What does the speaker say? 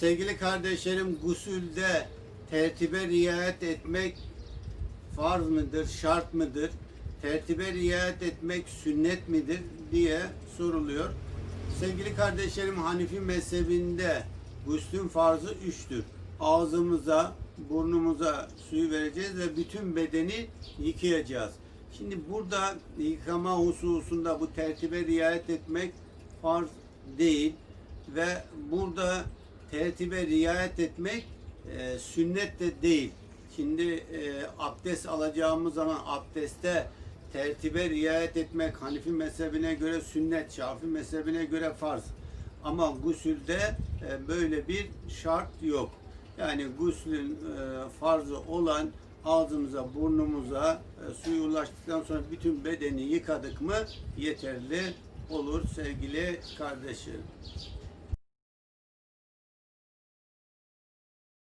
Sevgili kardeşlerim gusülde tertibe riayet etmek farz mıdır, şart mıdır? Tertibe riayet etmek sünnet midir diye soruluyor. Sevgili kardeşlerim Hanifi mezhebinde guslün farzı üçtür. Ağzımıza, burnumuza suyu vereceğiz ve bütün bedeni yıkayacağız. Şimdi burada yıkama hususunda bu tertibe riayet etmek farz değil ve burada tertibe riayet etmek e, sünnet de değil. Şimdi e, abdest alacağımız zaman abdestte tertibe riayet etmek Hanifi mezhebine göre sünnet, Şafi mezhebine göre farz. Ama gusülde e, böyle bir şart yok. Yani guslün e, farzı olan ağzımıza, burnumuza e, suyu ulaştıktan sonra bütün bedeni yıkadık mı yeterli olur sevgili kardeşlerim.